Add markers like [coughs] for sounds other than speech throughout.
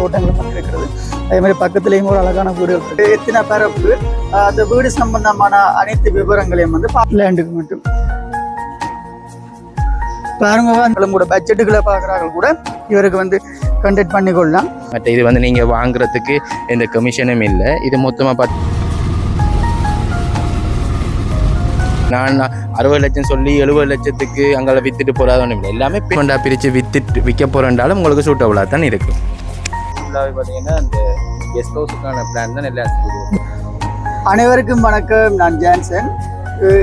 தோட்டங்களும் இருக்கிறது அதே மாதிரி பக்கத்துலேயும் ஒரு அழகான வீடு இருக்குது எத்தனை பரப்பு அந்த வீடு சம்பந்தமான அனைத்து விவரங்களையும் வந்து லேண்டுக்கு மட்டும். பாருங்க நம்மளோட பட்ஜெட்டுகளை பார்க்குறாங்க கூட இவருக்கு வந்து கண்டக்ட் பண்ணிக்கொள்ளலாம் மற்ற இது வந்து நீங்கள் வாங்குறதுக்கு எந்த கமிஷனும் இல்லை. இது மொத்தமாக பார்த்து நான் அறுபது லட்சம் சொல்லி எழுபது லட்சத்துக்கு அங்கே விற்றுட்டு போகிறாத ஒன்றும் இல்லை. எல்லாமே பேமெண்ட்டாக பிரித்து வித்துட்டு விற்க போகிறேன்றாலும் உங்களுக்கு சூட்டபுளாக தான் இருக்குது ஃபுல்லாகவே பார்த்தீங்கன்னா அந்த கெஸ்ட் ஹவுஸுக்கான பிளான் தான் நல்லா அனைவருக்கும் வணக்கம். நான் ஜான்சன்.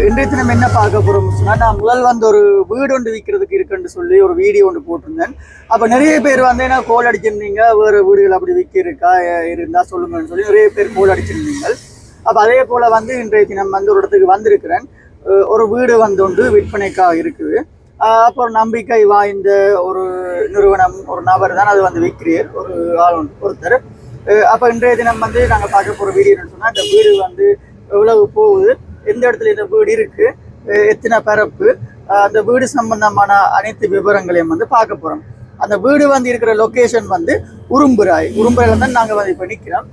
இன்றைய தினம் என்ன பார்க்க போகிறோம் சொன்னால் நான் முதல் வந்து ஒரு வீடு ஒன்று விற்கிறதுக்கு இருக்குன்னு சொல்லி ஒரு வீடியோ ஒன்று போட்டிருந்தேன். அப்போ நிறைய பேர் வந்து என்ன கோல் அடிச்சிருந்தீங்க? வேறு வீடுகள் அப்படி விற்கிறக்கா இருந்தால் சொல்லுங்கன்னு சொல்லி நிறைய பேர் கோல் அடிச்சிருந்தீங்க. அப்போ அதே போல் வந்து இன்றைய தினம் வந்து ஒரு இடத்துக்கு வந்திருக்கிறேன். ஒரு வீடு வந்து ஒன்று விற்பனைக்காக இருக்குது. அப்புறம் நம்பிக்கை வாய்ந்த ஒரு நிறுவனம் ஒரு நபர் தான் அது வந்து விற்கிறீர் ஒரு ஆள் ஒருத்தர். அப்போ இன்றைய தினம் வந்து நாங்கள் பார்க்க போகிற வீடு என்னன்னு சொன்னா இந்த வீடு வந்து எவ்வளவு போகுது எந்த இடத்துல இந்த வீடு இருக்குது எத்தனை பரப்பு அந்த வீடு சம்பந்தமான அனைத்து விவரங்களையும் வந்து பார்க்க போகிறோம் அந்த வீடு வந்து இருக்கிற லொக்கேஷன் வந்து உரும்புராய் உரும்புராயில் தான் நாங்கள் வந்து இப்போ நிற்கிறோம்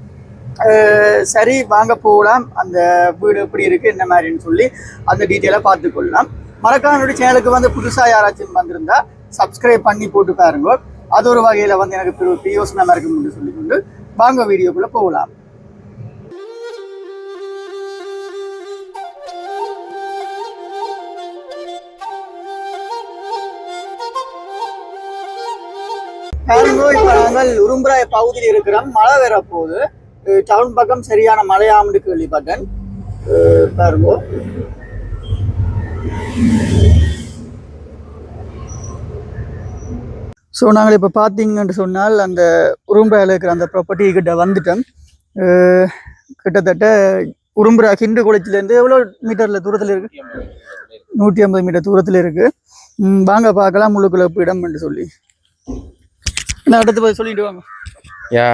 சரி வாங்க போகலாம் அந்த வீடு எப்படி இருக்குது என்ன மாதிரின்னு சொல்லி அந்த டீட்டெயிலாக பார்த்துக்கொள்ளலாம். மறக்காம என்னுடைய சேனலுக்கு வந்து புதுசாக யாராச்சும் வந்திருந்தா சப்ஸ்கிரைப் பண்ணி போட்டு பாருங்க. அது ஒரு வகையில் வந்து எனக்கு பெரிய பிரயோசனமா இருக்கும்னு சொல்லிக்கொண்டு வாங்க வீடியோக்குள்ளே போகலாம். பாருங்க இப்ப நாங்கள் உரும்புராய பகுதியில் இருக்கிறோம். மழை வர போகுது. டவுன் பக்கம் சரியான மழையாமட்டு கேள்விப்பட்டேன். பாருங்க. ஸோ நாங்கள் இப்போ பார்த்தீங்கன்னு சொன்னால் அந்த உரும்பையில் இருக்கிற அந்த ப்ராப்பர்ட்டி கிட்ட வந்துட்டோம். கிட்டத்தட்ட உரும்புரா ஹிண்டு குளச்சிலேருந்து எவ்வளோ மீட்டரில் தூரத்தில் இருக்குது நூற்றி ஐம்பது மீட்டர் தூரத்தில் இருக்குது வாங்க பார்க்கலாம் முழுக்குள்ள இடம் என்று சொல்லி. நான் அடுத்து போய் சொல்லிட்டு வாங்க. யா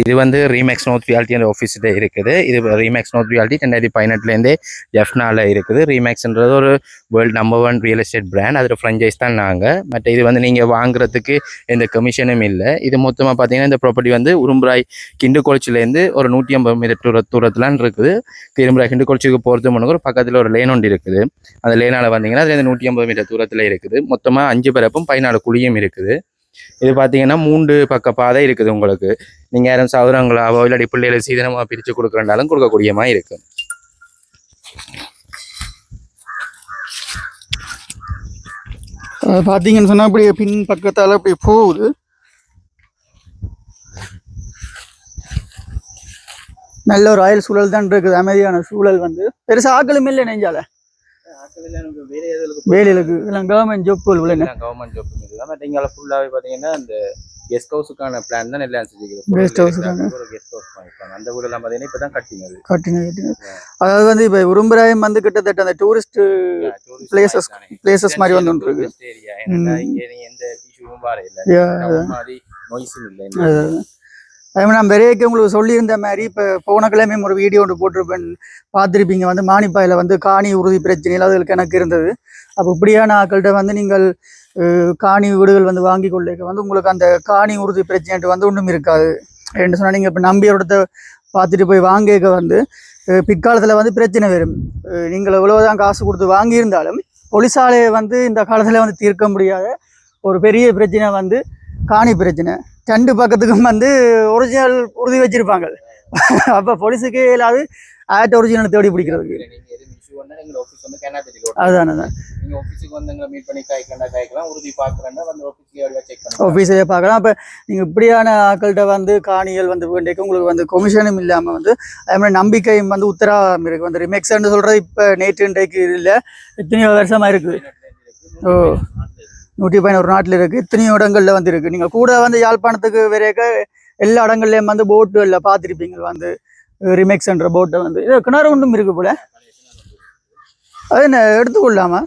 இது வந்து ரீமேக்ஸ் நோத் ரியாலிட்டி அந்த ஆஃபீஸ்கிட்ட இருக்குது. இது ரீமேக்ஸ் நோத் வியாலிட்டி ரெண்டாயிரத்தி பதினெட்டுலேருந்தே ஜெஃப்னால இருக்குது. ரீமேக்ஸ்ன்றது ஒரு world number one real estate brand அதில் ஃப்ரெஞ்சைஸ் தான் நாங்கள் பட் இது வந்து நீங்கள் வாங்குறதுக்கு எந்த கமிஷனும் இல்லை. இது மொத்தமாக பார்த்தீங்கன்னா இந்த ப்ராப்பர்ட்டி வந்து உரும்புராய் கிண்டுக்கொளச்சிலேருந்து ஒரு நூற்றி ஐம்பது மீட்டர் தூர தூரத்துலான் இருக்குது. திரும்புராய் கிண்டுக்கொளச்சிக்கு போகிறது முன்னாடி ஒரு பக்கத்தில் ஒரு லேன் ஒன்று இருக்குது. அந்த லேனால் வந்தீங்கன்னா அதுலேருந்து நூற்றி ஐம்பது மீட்டர் தூரத்தில் இருக்குது. மொத்தமாக அஞ்சு பரப்பும் பதினாலு குழியும் இருக்குது. இது பார்த்தீங்கன்னா மூன்று பக்க பாதை இருக்குது உங்களுக்கு. நீங்கள் யாரும் சதுரங்களாவோ இல்லாட்டி பிள்ளைகளை சீதனமாக பிரித்து கொடுக்குறனாலும் கொடுக்கக்கூடியமாக இருக்கு. அது பார்த்தீங்கன்னு சொன்னால் அப்படியே பின் பக்கத்தால் அப்படியே போகுது. நல்ல ஒரு ஆயுள் சூழல் தான் இருக்குது. அமைதியான சூழல் வந்து. பெருசாக ஆக்களும் இல்லை நெஞ்சால. வேலைகளுக்கு எல்லாம் கவர்மெண்ட் கவர்மெண்ட் ஜாப் பட் இங்கே ஃபுல்லாகவே பார்த்தீங்கன்னா இந்த கெஸ்ட் ஹவுஸுக்கான பிளான் தான் எல்லாம் செஞ்சுக்கிறோம் Guest house-க்கான. ஒரு கெஸ்ட் ஹவுஸ் அந்த வீடெல்லாம் பார்த்தீங்கன்னா இப்போ தான் கட்டினது கட்டிங்க கட்டிங்க அதாவது வந்து இப்போ உரும்புராயம் வந்து கிட்டத்தட்ட அந்த டூரிஸ்ட் Places- places மாதிரி வந்து இருக்கு. ஏரியா இங்கே நீ எந்த இஷ்யூவும் வர இல்லை. மாதிரி நோய்ஸும் இல்லை. அதே மாதிரி நான் பெரியக்கு உங்களுக்கு சொல்லியிருந்த மாதிரி இப்போ போன கிழமையும் ஒரு வீடியோ ஒன்று போட்டிருப்பேன். பார்த்துருப்பீங்க. வந்து மானிப்பாயில் வந்து காணி உறுதி பிரச்சனையில் அதுகளுக்கு எனக்கு இருந்தது. அப்போ இப்படியான ஆக்கள்கிட்ட வந்து நீங்கள் காணி வீடுகள் வந்து வாங்கி கொள்ளைக்க வந்து உங்களுக்கு அந்த காணி உறுதி பிரச்சனைட்டு வந்து ஒன்றும் இருக்காது. என்ன சொன்னால் நீங்கள் இப்போ நம்பியோடத்த பார்த்துட்டு போய் வாங்கிக்க வந்து பிற்காலத்தில் வந்து பிரச்சனை வரும். நீங்கள் எவ்வளோதான் காசு கொடுத்து வாங்கியிருந்தாலும் பொலிசாலையை வந்து இந்த காலத்தில் வந்து தீர்க்க முடியாத ஒரு பெரிய பிரச்சனை வந்து காணி பிரச்சனை. ரெண்டு பக்கத்துக்கும் வந்து ஒரிஜினல் உறுதி வச்சிருப்பாங்க. அப்போ போலீஸுக்கே இல்லாது ஆட் ஒரிஜினல் தேடி பிடிக்கிறதுக்கு. அதுதான் அதுதான். ஆஃபீஸே பார்க்கலாம். அப்போ நீங்கள் இப்படியான ஆட்கள்கிட்ட வந்து காணிகள் வந்து வேண்டியக்கு உங்களுக்கு வந்து கொமிஷனும் இல்லாமல் வந்து அதே மாதிரி நம்பிக்கையும் வந்து உத்தரவாதம் இருக்குது வந்து ரிமெக்ஸ்ன்னு சொல்கிறது இப்போ நேற்று இன்றைக்கு இல்லை எத்தனையோ வருஷமாக இருக்குது ஓ. நூற்றி பதினோரு நாட்டில் இருக்குது. இத்தனையோ இடங்களில் வந்து இருக்குது நீங்கள் கூட வந்து யாழ்ப்பாணத்துக்கு வரையக்க எல்லா இடங்கள்லையும் வந்து போட்டுகளில் பார்த்துருப்பீங்க. வந்து ரிமேக்ஸ்ன்ற போட்டை வந்து. இது கிணறு ஒன்றும் இருக்கு போல. அது என்ன எடுத்துக்கொள்ளாமா?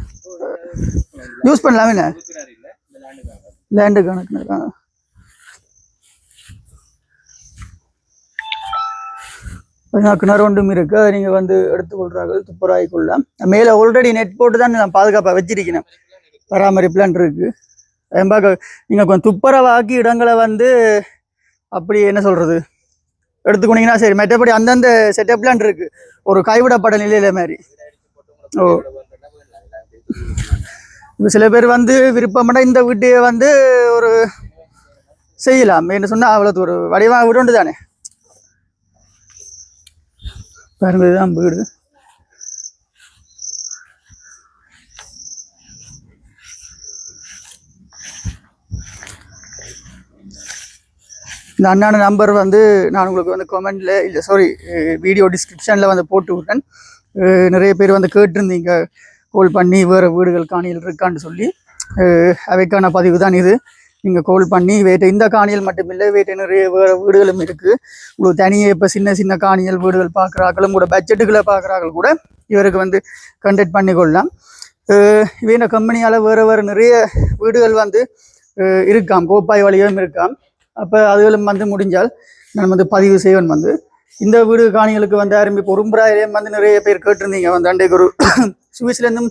யூஸ் பண்ணலாமே என்ன? லேண்டு கணக்கு கிணறு ஒன்றும் இருக்கு. அதை நீங்கள் வந்து எடுத்துக்கொள்றார்கள். துப்புராய்க்குள்ள. மேலே ஆல்ரெடி நெட் போட்டு தான் நான் பாதுகாப்பாக வச்சிருக்கேன் பராமரிப்புலான் இருக்குது பார்க்க நீங்கள் கொஞ்சம் துப்புரவாக்கி இடங்களை வந்து அப்படி என்ன சொல்கிறது எடுத்துக்கொண்டிங்கன்னா சரி மற்றபடி அந்தந்த செட்டப்லாம் இருக்குது ஒரு கைவிடப்பட நிலையில மாதிரி ஓ. இப்போ சில பேர் வந்து விருப்பம்னா இந்த வீட்டையே வந்து ஒரு செய்யலாம். என்ன சொன்னால் அவ்வளோ ஒரு வடிவாக வீடு தானே பாருங்க இதுதான் வீடு. இந்த அண்ணான நம்பர் வந்து நான் உங்களுக்கு வந்து கமெண்டில் இல்லை சாரி வீடியோ டிஸ்கிரிப்ஷனில் வந்து போட்டு விட்றேன். நிறைய பேர் வந்து கேட்டிருந்தீங்க. கால் பண்ணி வேறு வீடுகள் காணியில் இருக்கான்னு சொல்லி. அவைக்கான பதிவு தான் இது. நீங்கள் கால் பண்ணி வேட்டை இந்த காணிகள் மட்டுமில்லை வேட்டை நிறைய வேறு வீடுகளும் இருக்குது உங்களுக்கு தனியாக இப்போ சின்ன சின்ன காணிகள் வீடுகள் பார்க்குறாக்களும் கூட பட்ஜெட்டுகளை பார்க்குறாக்கள் கூட இவருக்கு வந்து கண்டக்ட் பண்ணி கொள்ளலாம். இவன கம்பெனியால் வேறு வேறு நிறைய வீடுகள் வந்து இருக்காம். கோப்பாய் வழியும் இருக்காம். அப்போ அதுகளும் வந்து முடிஞ்சால் நான் வந்து பதிவு செய்வேன் வந்து. இந்த வீடு காணிகளுக்கு வந்து ஆரம்பி உரும்புராயிலையும் வந்து நிறைய பேர் கேட்டிருந்தீங்க. வந்து அன்றைக்கு ஒரு [coughs] சுவிஸ்லேருந்தும்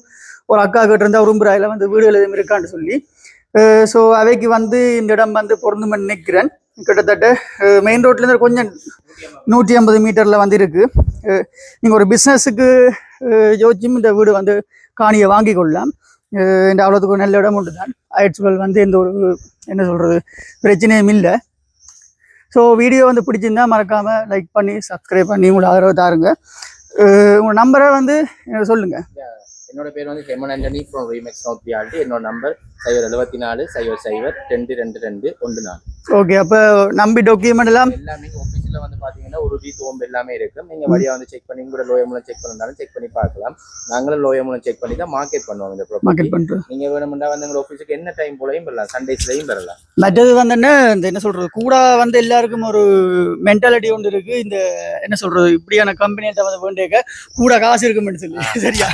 ஒரு அக்கா கேட்டிருந்தா உரும்புராயில் வந்து வீடுகள் எதுவும் இருக்கான்னு சொல்லி. ஸோ அவைக்கு வந்து இந்த இடம் வந்து பொருந்தும் நினைக்கிறேன். கிட்டத்தட்ட மெயின் ரோட்லேருந்து கொஞ்சம் நூற்றி ஐம்பது மீட்டரில் வந்து இருக்குது நீங்கள் ஒரு பிஸ்னஸுக்கு யோசிச்சும் இந்த வீடு வந்து காணியை வாங்கி கொள்ளலாம். இந்த அவ்வளோத்துக்கு ஒரு நல்ல இடம் உண்டு தான். ஆயிடுச்சுகள் வந்து எந்த ஒரு என்ன சொல்கிறது பிரச்சனையும் இல்லை. ஸோ வீடியோ வந்து பிடிச்சிருந்தா மறக்காமல் லைக் பண்ணி சப்ஸ்கிரைப் பண்ணி உங்களை ஆதரவு தாருங்க. உங்கள் நம்பரை வந்து சொல்லுங்கள் என்னோட பேர் வந்து Heman Antony from Remax note realty என்னோட நம்பர் சைவர் எழுபத்தி நாலு சைவர் சைவர் ரெண்டு ரெண்டு ரெண்டு ஒன்று நாலு. ஓகே அப்போ நம்பி டாக்குமெண்ட் எல்லாம்? எல்லாமே ஆஃபீஸில் வந்து பார்த்தீங்கன்னா ஒரு ரீ தோம்பு எல்லாமே இருக்கு. நீங்க வழியா வந்து செக் பண்ணி கூட லோய மூலம் செக் பண்ணாலும் செக் பண்ணி பார்க்கலாம். நாங்களும் லோய மூலம் செக் பண்ணி தான் மார்க்கெட் பண்ணுவோம் இந்த ப்ராப்பர்ட்டி மார்க்கெட் பண்ணுறது நீங்க வேணும்னா வந்து எங்க ஆஃபீஸுக்கு என்ன டைம் போலையும் வரலாம். சண்டேஸ்லையும் வரலாம். மற்றது வந்து என்ன என்ன சொல்கிறது கூட வந்து எல்லாருக்கும் ஒரு மென்டாலிட்டி ஒன்று இருக்குது இந்த என்ன சொல்கிறது இப்படியான கம்பெனிகிட்ட வந்து வேண்டிய கூட காசு இருக்குமென்னு சொல்லி. சரியா?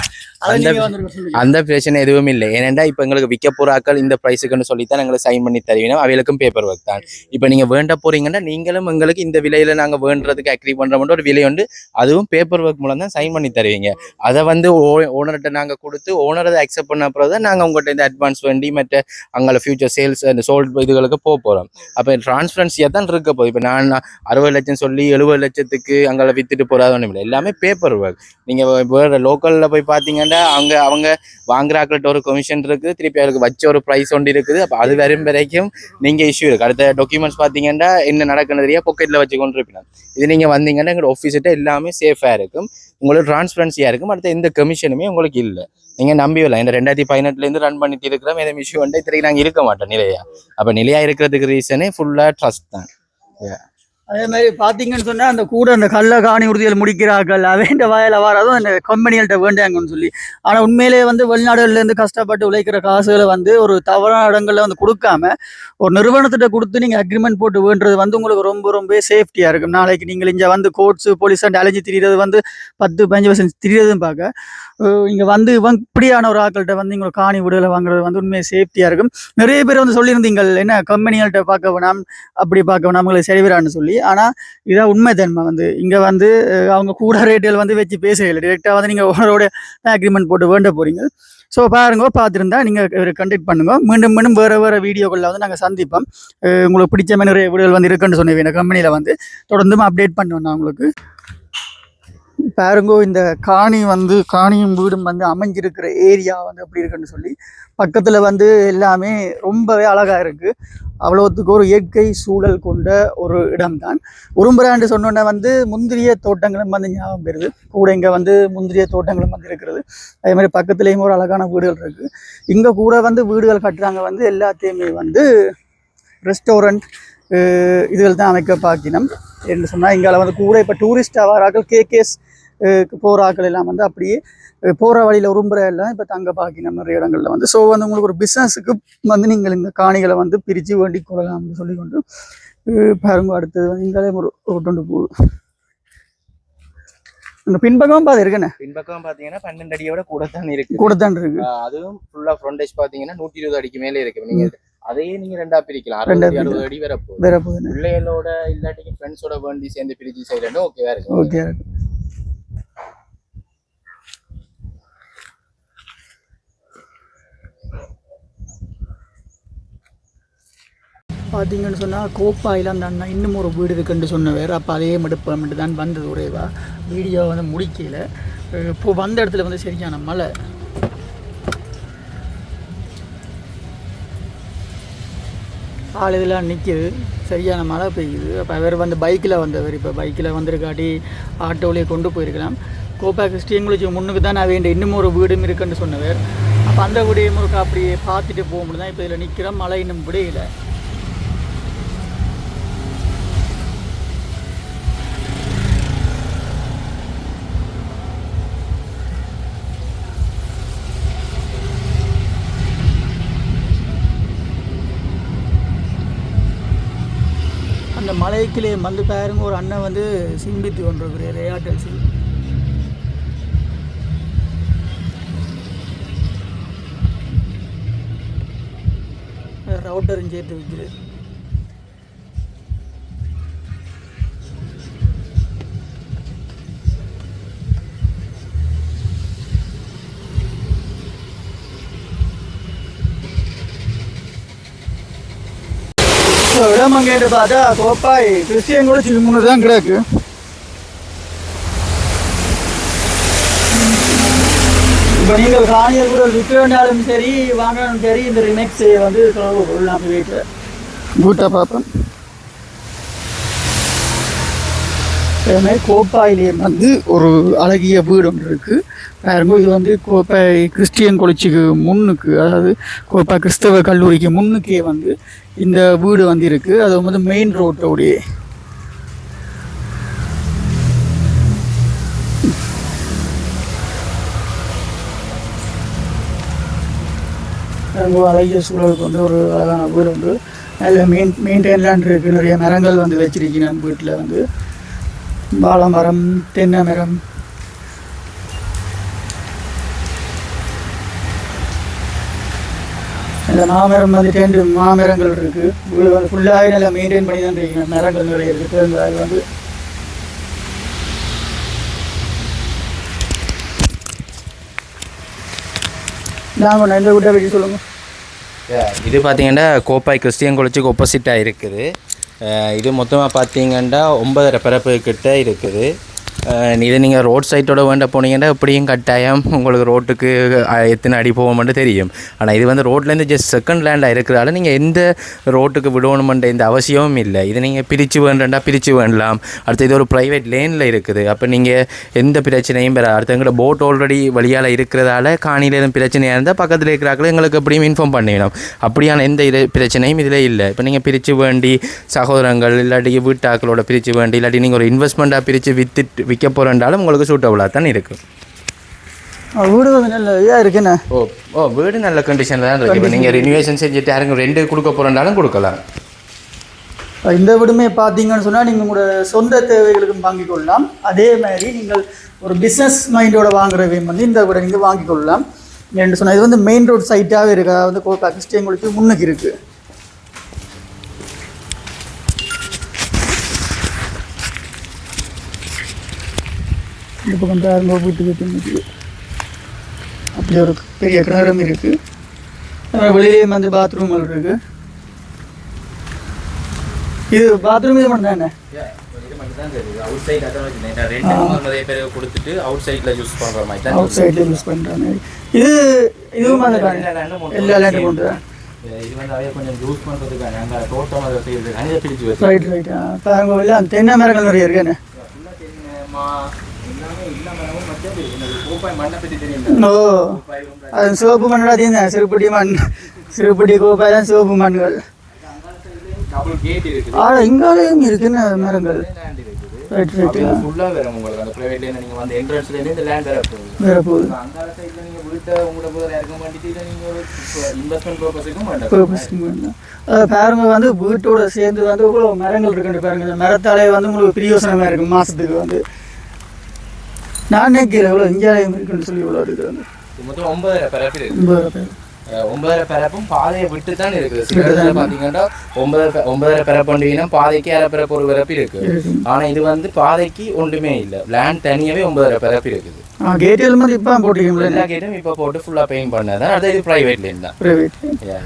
அந்த- பிரச்சனை எதுவும் இல்லை. ஏனெண்டா இப்போ எங்களுக்கு விற்க போறாக்கள் இந்த ப்ரைஸுக்குன்னு சொல்லி தான் எங்களுக்கு சைன் பண்ணி தருவீங்க. அவைகளுக்கும் பேப்பர் ஒர்க் தான். இப்போ நீங்கள் வேண்ட போறீங்கன்னா நீங்களும் எங்களுக்கு இந்த விலையில நாங்கள் வேண்டுறதுக்கு அக்ரி பண்றோம்ன்ற ஒரு விலை உண்டு. அதுவும் பேப்பர் ஒர்க் மூலம் தான் சைன் பண்ணி தருவீங்க. அதை வந்து ஓனர்கிட்ட நாங்கள் கொடுத்து ஓனர் அதை அக்செப்ட் பண்ண அப்புறம் தான் நாங்கள் உங்கள்கிட்ட இந்த அட்வான்ஸ் வேண்டி மற்ற அங்கே ஃபியூச்சர் சேல்ஸ் அந்த சோல்ட் இதுகளுக்கு போக போகிறோம் அப்போ டிரான்ஸ்பரன்சியாக தான் இருக்க போகுது. இப்போ நான் அறுபது லட்சம் சொல்லி எழுபது லட்சத்துக்கு அங்கே விற்றுட்டு போறாது ஒன்றும் இல்லை. எல்லாமே பேப்பர் ஒர்க் நீங்கள் வேறு லோக்கலில் போய் பார்த்தீங்கன்னா அங்கே அவங்க வாங்குறாக்கள்கிட்ட ஒரு கமிஷன் இருக்குது திருப்பி அவருக்கு வச்ச ஒரு ப்ரைஸ் ஒன்று இருக்குது. அப்போ அது வரும் வரைக்கும் நீங்கள் இஷ்யூ இருக்கு. அடுத்த டாக்குமெண்ட்ஸ் பார்த்தீங்கன்னா என்ன நடக்குன்னு தெரியா பொக்கெட்டில் வச்சு கொண்டு இருப்பீங்க இது நீங்கள் வந்தீங்கன்னா எங்களோட ஆஃபீஸ்கிட்ட எல்லாமே சேஃபாக இருக்கும். உங்களுக்கு டிரான்ஸ்பரன்சியா இருக்கும். அடுத்த எந்த கமிஷனுமே உங்களுக்கு இல்லை. நீங்கள் நம்பிவில்லை இந்த ரெண்டாயிரத்தி பதினெட்டுலேருந்து ரன் பண்ணிட்டு இருக்கிறோம். எதுவும் இஷ்யூ வந்து இத்தனைக்கு நாங்கள் இருக்க மாட்டோம் நிலையா. அப்போ நிலையாக இருக்கிறதுக்கு ரீசனே ஃபுல்லாக ட்ரஸ்ட் தான். அதே மாதிரி பார்த்தீங்கன்னு சொன்னா அந்த கூட அந்த கள்ள காணி உறுதிகள் முடிக்கிறார்கள். அவன் வாயில வராதும் அந்த கம்பெனிகள்கிட்ட வேண்டாங்கன்னு சொல்லி. ஆனா உண்மையிலேயே வந்து வெளிநாடுகள்ல இருந்து கஷ்டப்பட்டு உழைக்கிற காசுகளை வந்து ஒரு தவறான இடங்கள்ல வந்து கொடுக்காம ஒரு நிறுவனத்திட்ட கொடுத்து நீங்க அக்ரிமெண்ட் போட்டு வேண்டது வந்து உங்களுக்கு ரொம்ப ரொம்ப சேஃப்டியா இருக்கும். நாளைக்கு நீங்கள் இங்க வந்து கோர்ட்ஸ் போலீஸ் அலைஞ்சு திரியிறது வந்து பத்து பதினஞ்சு வருஷம் திரியறதும் பார்க்க இங்கே இங்க வந்து இவங்க இப்படியான ஒரு ஆட்கள்கிட்ட வந்து இங்க காணி விடுதலை வாங்குறது வந்து உண்மையை சேஃப்டியா இருக்கும். நிறைய பேர் வந்து சொல்லியிருந்தீங்க என்ன கம்பெனிகள்கிட்ட பார்க்க வேணாம் அப்படி பார்க்க வேணாம் உங்களுக்கு சரிவரான்னு சொல்லி. ஆனால் இதான் உண்மை தன்மை வந்து. இங்கே வந்து அவங்க கூட ரேட்டில் வந்து வச்சு பேசல டிரெக்டாக வந்து நீங்கள் ஓனரோட அக்ரிமெண்ட் போட்டு வேண்ட போகிறீங்க ஸோ பாருங்க பார்த்துருந்தா நீங்கள் கண்டெக்ட் பண்ணுங்க. மீண்டும் மீண்டும் வேறு வேறு வீடியோக்களில் வந்து நாங்கள் சந்திப்போம். உங்களுக்கு பிடிச்ச மாதிரி நிறைய வீடுகள் வந்து இருக்குன்னு சொன்னேன். இந்த கம்பெனியில் வந்து. தொடர்ந்தும் அப்டேட் பண்ணுவேன் நான் உங்களுக்கு. பாருங்கோ இந்த காணி வந்து காணியும் வீடும் வந்து அமைஞ்சிருக்கிற ஏரியா வந்து அப்படி இருக்குன்னு சொல்லி பக்கத்தில் வந்து எல்லாமே ரொம்பவே அழகாக இருக்குது அவ்வளோத்துக்கு ஒரு இயற்கை சூழல் கொண்ட ஒரு இடம்தான். உரும்புறாண்டு சொன்னோன்னே வந்து முந்திரிய தோட்டங்களும் வந்து ஞாபகம் பெறுது கூட இங்கே வந்து முந்திரிய தோட்டங்களும் வந்து இருக்கிறது. அதே மாதிரி பக்கத்துலேயும் ஒரு அழகான வீடுகள் இருக்குது இங்கே கூட வந்து வீடுகள் கட்டுறாங்க வந்து எல்லாத்தையுமே வந்து ரெஸ்டாரண்ட் இதுகள் தான் அமைக்க பாக்கினம். என்று சொன்னால் இங்கே வந்து கூட இப்போ டூரிஸ்டாக கே கேகேஸ் ஆட்கள் எல்லாம் வந்து அப்படியே போகிற வழியில் உரும்புற எல்லாம் இப்போ தங்க பார்க்கணும் நிறைய இடங்கள்ல வந்து. ஸோ வந்து உங்களுக்கு ஒரு பிஸ்னஸுக்கு வந்து நீங்கள் இந்த காணிகளை வந்து பிரித்து வேண்டி கொள்ளலாம் அப்படின்னு சொல்லி கொண்டு பாருங்க அடுத்தது வந்து இங்காலே ஒரு ரோட்டு போகுது இந்த பின்பக்கமும் பாது இருக்குண்ணே பின்பக்கம் பாத்தீங்கன்னா பன்னெண்டு அடியோட கூட தான் இருக்கு. கூட தான் இருக்கு அதுவும் ஃபுல்லா ஃப்ரண்டேஜ் பாத்தீங்கன்னா நூத்தி இருபது அடிக்கு மேலே இருக்கு. நீங்க அதையே நீங்க ரெண்டா பிரிக்கலாம். அறுபது அறுபது அடி வேற போகுதுண்ணே பிள்ளைகளோட இல்லாட்டிக்கு ஃப்ரெண்ட்ஸோட வேண்டி சேர்ந்து பிரிச்சு செய்யறேன்னு ஓகேவா இருக்கு. ஓகே பார்த்தீங்கன்னு சொன்னால் கோப்பாயில் அந்த அண்ணா இன்னும் ஒரு வீடு இருக்குன்னு வேறு. அப்போ அதே மடுப்பமிட்டு தான் வந்தது ஒரேவா வீடியோ வந்து முடிக்கல. இப்போது வந்த இடத்துல வந்து சரியான மழை. ஆள் இதெல்லாம் நிற்கிது சரியான மழை பெய்யுது. அப்போ அவர் வந்து பைக்கில் வந்தவர். இப்போ பைக்கில் வந்திருக்காட்டி ஆட்டோவிலே கொண்டு போயிருக்கலாம். கோப்பா கிறிஸ்டியங்குளிச்சி முன்னுக்கு தான் நான் வேண்டிய இன்னும் ஒரு வீடும் இருக்குன்னு சொன்னவர். அப்போ அந்த வீடையும் ஒரு அப்படியே பார்த்துட்டு போக முடியும் தான் இப்போ இதில் நிற்கிறோம் மழை இன்னும் விடையில. மலைக்கிளே மல்லு வந்து ஒரு அண்ணன் வந்து சிம்பித்து கொண்டிருக்கிறார் ஏர்டெல் சிம் ரவுட்டரும் சேர்த்து வைக்கிறது இப்போ இடம் பார்த்தா கோப்பாய் கிறிஸ்டியன் கூட சிறுமுன்னு தான் கிடக்கு. இப்போ நீங்கள் காணியர் கூட விற்க வேண்டாலும் சரி வாங்கினாலும் சரி இந்த ரிமெக்ஸ் வந்து தொடர்பு கொள்ளலாம் வீட்டில். கூட்டாக பார்ப்பேன் அதேமாதிரி கோப்பாயிலே வந்து ஒரு அழகிய வீடு ஒன்று இருக்குது பாருங்க இது வந்து கோப்பை கிறிஸ்டியன் கொலிச்சிக்கு முன்னுக்கு அதாவது கோப்பா கிறிஸ்தவ கல்லூரிக்கு முன்னுக்கே வந்து இந்த வீடு வந்து இருக்குது அது வந்து மெயின் ரோட்டோடைய ரொம்ப அழகிய சூழலுக்கு வந்து ஒரு அழகான வீடு வந்து நல்ல மெயின் மெயின்டைன்லான் இருக்குது நிறைய மரங்கள் வந்து வச்சிருக்கீங்க வீட்டில் வந்து. வாழைமரம் தென்னை மரம் இந்த மாமரம் வந்து ரெண்டு மாமரங்கள் இருக்குது வீடு வந்து ஃபுல்லாகவே நல்லா மெயின்டைன் பண்ணி தான் இருக்கீங்க மரங்கள் நிறைய இருக்குது அது வந்து. நாங்கள் இந்த வீட்டை பற்றி சொல்லுங்கள் இது பார்த்தீங்கன்னா கோப்பாய் கிறிஸ்டியன் காலேஜுக்கு ஒப்போசிட்டாக இருக்குது. இது மொத்தமாக பார்த்தீங்கன்னா ஒன்பதரை பிறப்பு கிட்ட இருக்குது. இதை நீங்கள் ரோட் சைட்டோட வேண்ட போனீங்கன்னா எப்படியும் கட்டாயம் உங்களுக்கு ரோட்டுக்கு எத்தனை அடி போகும்னு தெரியும். ஆனால் இது வந்து ரோட்லேருந்து ஜஸ்ட் செகண்ட் லேண்டாக இருக்கிறதால நீங்கள் எந்த ரோட்டுக்கு விடணுமென்ற இந்த அவசியமும் இல்லை. இது நீங்கள் பிரித்து வேண்டா பிரித்து வேண்டலாம். அடுத்து இது ஒரு ப்ரைவேட் லேனில் இருக்குது. அப்போ நீங்கள் எந்த பிரச்சனையும் பெற அடுத்தவங்களோட போட் ஆல்ரெடி வழியால் இருக்கிறதால காணியில் எதுவும் பிரச்சனையாக இருந்தால் பக்கத்தில் இருக்கிறாக்களை எங்களுக்கு எப்படியும் இன்ஃபார்ம் பண்ணிடணும். அப்படியான எந்த இது பிரச்சனையும் இதில் இல்லை. இப்போ நீங்கள் பிரித்து வேண்டி சகோதரங்கள் இல்லாட்டி வீட்டாக்களோட பிரித்து வேண்டி இல்லாட்டி நீங்கள் ஒரு இன்வெஸ்ட்மெண்ட்டாக பிரித்து வித்துட்டு விற்க போகிறண்டாலும் உங்களுக்கு சூட்டபுளாக தான் இருக்கும் வீடு வந்து நல்ல இதாக இருக்குண்ணே ஓ ஓ வீடு நல்ல கண்டிஷனில் தான் இருக்குது இப்போ நீங்கள் ரினிவேஷன் செஞ்சுட்டு யாருங்க ரெண்டு கொடுக்க போகிறண்டாலும் கொடுக்கலாம். இந்த வீடுமே பார்த்தீங்கன்னு சொன்னால் நீங்கள் உங்களோட சொந்த தேவைகளுக்கும் வாங்கிக் கொள்ளலாம். அதே மாதிரி நீங்கள் ஒரு பிஸ்னஸ் மைண்டோட வாங்குறவையும் வந்து இந்த வீடை நீங்கள் வாங்கிக் கொள்ளலாம். என்று சொன்னால் இது வந்து மெயின் ரோட் சைட்டாகவே இருக்குது கோப்பா கிறிஸ்டியங்களுக்கு முன்னுக்கு இருக்குது இந்த பக்கம் பாருங்க வீட்டுக்கு பின்னுக்கு அப்படி ஒரு பெரிய கிணறும் இருக்குது வெளியே வந்து பாத்ரூம் இருக்குது இது பாத்ரூம் இது மட்டும் தானே? அவுட் சைட் நிறைய பேர் கொடுத்துட்டு அவுட் சைடில் யூஸ் பண்ணுற மாதிரி தான் அவுட் சைடில் யூஸ் பண்ணுறாங்க இது இதுவும் அந்த எல்லா லேண்டும் கொண்டு இது வந்து அவைய கொஞ்சம் யூஸ் பண்ணுறதுக்கான அங்கே தோட்டம் அதை செய்யறது அங்கே பிரித்து வச்சு ரைட் ரைட் பாருங்க இல்லை அந்த தென்னை மரங்கள் நிறைய இருக்குண்ணே ஓ அது சிவப்பு மண்ணோட அதிகம் சிறுபடி மண் சிறுபடி கோப்பாய் தான் சிவப்பு மண்கள். டபுள் கேட் இருக்குது. ஆ இங்காலேயும் இருக்குன்னு மரங்கள். பாருங்க வந்து வீட்டோட சேர்ந்து வந்து மரங்கள் இருக்குன்னு பாருங்க. மரத்தாலே வந்து உங்களுக்கு பிரியோசனமாக இருக்கு மாதத்துக்கு வந்து. நான் நினைக்கிறேன் இவ்வளோ இந்தியாலயம் இருக்குன்னு சொல்லி இவ்வளோ மொத்தம் இருக்கு. ஒன்பது பேர் அஹ் ஒன்பதரை பிறப்பும் பாதையை விட்டு தான் இருக்குது. சில இடத்துல பார்த்தீங்கன்னா பிறப்புண்டீங்கன்னா பாதைக்கு அரை பிறப்பு ஒரு பிறப்பு இருக்கு. ஆனா இது வந்து பாதைக்கு ஒன்றுமே இல்லை. லேண்ட் தனியாவே ஒன்பதரை பிறப்பு இருக்குது. இப்போ போட்டிருக்கீங்களா? எல்லா கேட்டும் இப்போ போட்டு ஃபுல்லா பெயிண்ட் பண்ணதான். அடுத்து இது ப்ரைவேட் லேன் தான். ப்ரைவேட்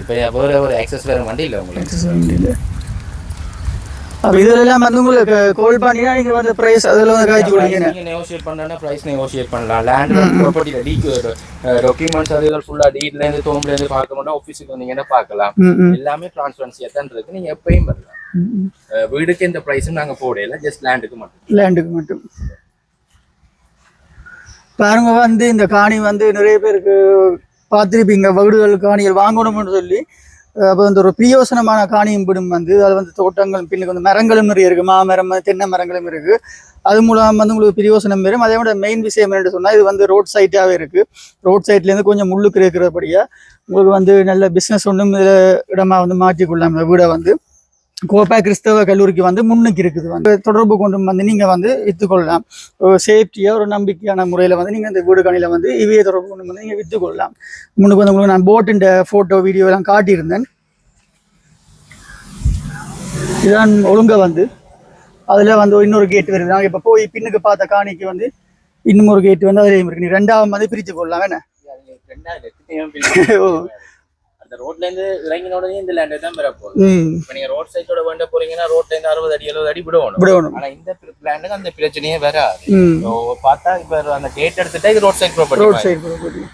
இப்போ வேற ஒரு ஆக்சஸ் வேற வண்டி இல்லை உங்களுக்கு. எக்ஸசைஸ் அப்ப இதுல எல்லாம் வந்து உங்களுக்கு கோல் பண்ணினா நீங்க வந்து பிரைஸ் அதுல வந்து காய்ச்சி கொடுங்க. நீங்க நெகோஷியேட் பண்ணா பிரைஸ் நெகோஷியேட் பண்ணலாம். லேண்ட் ப்ராப்பர்ட்டில டீ டாக்குமெண்ட்ஸ் இதெல்லாம் ஃபுல்லா டீட்ல இருந்து தோம்புல இருந்து பார்க்கணும்னா ஆஃபீஸுக்கு வந்தீங்கன்னா பார்க்கலாம்? எல்லாமே டிரான்ஸ்பரன்சியா தான் இருக்கு. நீங்க எப்பயும் வரலாம். வீடுக்கு எந்த பிரைஸும் நாங்க போடல. ஜஸ்ட் லேண்டுக்கு மட்டும். லேண்டுக்கு மட்டும். பாருங்க வந்து இந்த காணி வந்து நிறைய பேருக்கு பார்த்துருப்பீங்க. வீடுகள் காணிகள் வாங்கணும்னு சொல்லி அப்போ வந்து ஒரு பிரியோசனமான காணியும் பிடும் வந்து அது வந்து தோட்டங்கள் பின்னுக்கு வந்து மரங்களும் நிறைய இருக்குது மாமரம் தென்னை மரங்களும் இருக்குது அது மூலம் வந்து உங்களுக்கு பிரியோசனம் வரும் அதே விட மெயின் விஷயம் என்னென்னு சொன்னால் இது வந்து ரோட் சைட்டாகவே இருக்குது ரோட் சைட்லேருந்து கொஞ்சம் முள்ளுக்கு இருக்கிறபடியாக உங்களுக்கு வந்து நல்ல பிஸ்னஸ் ஒன்றும் இதில் இடமா வந்து மாற்றிக்கொள்ளலாம் வீடை வந்து கோப்பா கிறிஸ்தவ கல்லூரிக்கு வந்து முன்னுக்கு இருக்குது வந்து. தொடர்பு கொண்டு வந்து நீங்கள் வந்து விற்றுக்கொள்ளலாம் சேஃப்டியாக ஒரு நம்பிக்கையான முறையில் வந்து நீங்கள் இந்த வீடு கணியில் வந்து இவைய தொடர்பு கொண்டு வந்து நீங்கள் விற்றுக்கொள்ளலாம் முன்னுக்கு வந்து உங்களுக்கு நான் போட்டின் ஃபோட்டோ வீடியோ எல்லாம் காட்டியிருந்தேன். இதான் ஒழுங்கா வந்து. அதில் வந்து இன்னொரு கேட் வருது. நாங்கள் இப்போ போய் பின்னுக்கு பார்த்த காணிக்கு வந்து இன்னும் ஒரு கேட் வந்து அதிலையும் இருக்கு. நீ ரெண்டாவது வந்து பிரித்து கொள்ளலாம் ஓ. அந்த ரோட்ல இருந்து இறங்கின உடனே இந்த லேண்டை தான் பெற போகுது இப்ப நீங்க ரோட் சைடோட வேண்ட போறீங்கன்னா ரோட்ல இருந்து அறுபது அடி எழுபது அடி விடணும். விடணும். ஆனா இந்த லேண்டுக்கு அந்த பிரச்சனையே வராது. பார்த்தா இப்ப அந்த கேட் எடுத்துட்டா இது road side road property side property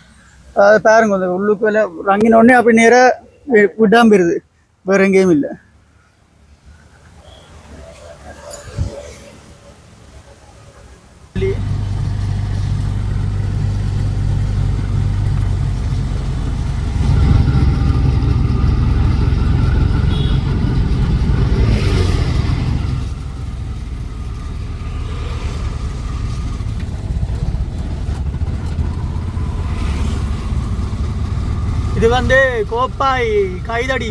அது பாருங்க உள்ளுக்குள்ள ரங்கின உடனே அப்படி நேராக விடாம போயிருது. வேற எங்கேயும் இல்லை. இது வந்து கோப்பாய் கைதடி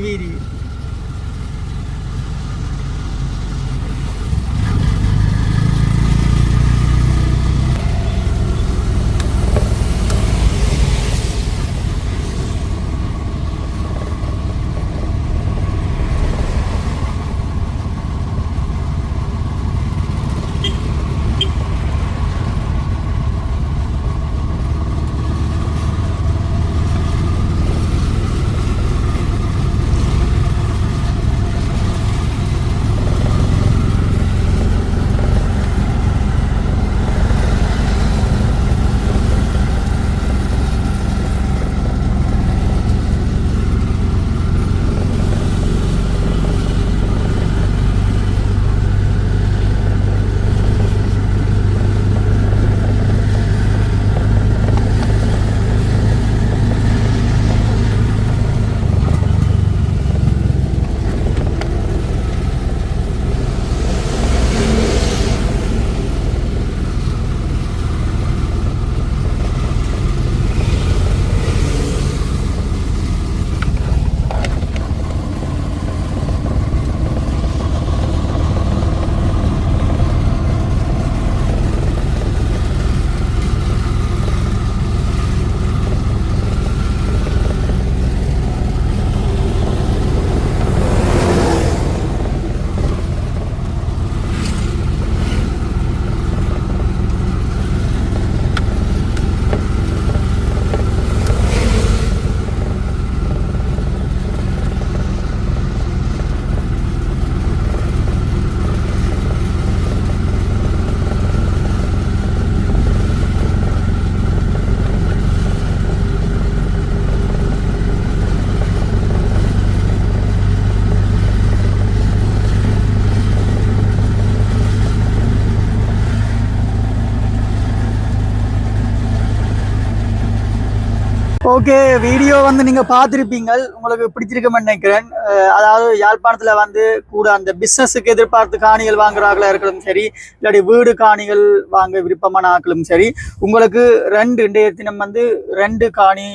ஓகே வீடியோ வந்து நீங்கள் பார்த்துருப்பீங்க உங்களுக்கு பிடிச்சிருக்குமென்னு நினைக்கிறேன். அதாவது யாழ்ப்பாணத்தில் வந்து கூட அந்த பிஸ்னஸுக்கு எதிர்பார்த்து காணிகள் வாங்குறாங்களா இருக்கலும் சரி இல்லாட்டி வீடு காணிகள் வாங்க விருப்பமான ஆக்களும் சரி உங்களுக்கு ரெண்டு இன்றைய தினம் வந்து ரெண்டு காணி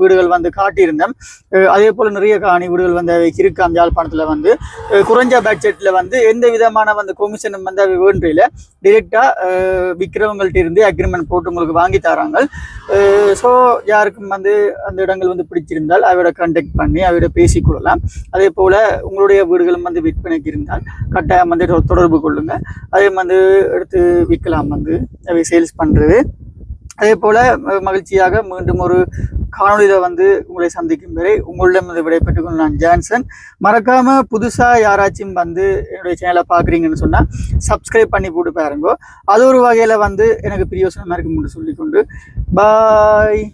வீடுகள் வந்து காட்டியிருந்தேன் அதே போல் நிறைய காணி வீடுகள் வந்து அவை இருக்காம் யாழ்ப்பாணத்தில் வந்து. குறைஞ்ச பட்ஜெட்டில் வந்து எந்த விதமான வந்து கொமிஷனும் வந்து அவை வேண்டியில் டிரெக்டாக விற்கிறவங்கள்ட்ட இருந்து அக்ரிமெண்ட் போட்டு உங்களுக்கு வாங்கி தராங்க ஸோ யாருக்கும் வந்து அந்த இடங்கள் வந்து பிடிச்சிருந்தால் அவரோட கான்டாக்ட் பண்ணி அவரோட பேசிக்கொள்ளலாம் அதே போல் உங்களுடைய வீடுகளும் வந்து விற்பனைக்கு இருந்தால் கட்டாயம் வந்து தொடர்பு கொள்ளுங்கள் அதே வந்து எடுத்து விற்கலாம் வந்து. அவை சேல்ஸ் பண்ணுறது அதே போல் மகிழ்ச்சியாக மீண்டும் ஒரு காணொலியில் வந்து உங்களை சந்திக்கும் வரை உங்களிடம் இதை விடைபெற்றுக் நான் ஜான்சன். மறக்காமல் புதுசாக யாராச்சும் வந்து என்னுடைய சேனலை பார்க்குறீங்கன்னு சொன்னால் சப்ஸ்கிரைப் பண்ணி போட்டு பாருங்கோ. அது ஒரு வகையில் வந்து எனக்கு பிரியோசனமா இருக்கும்னு சொல்லிக்கொண்டு பாய்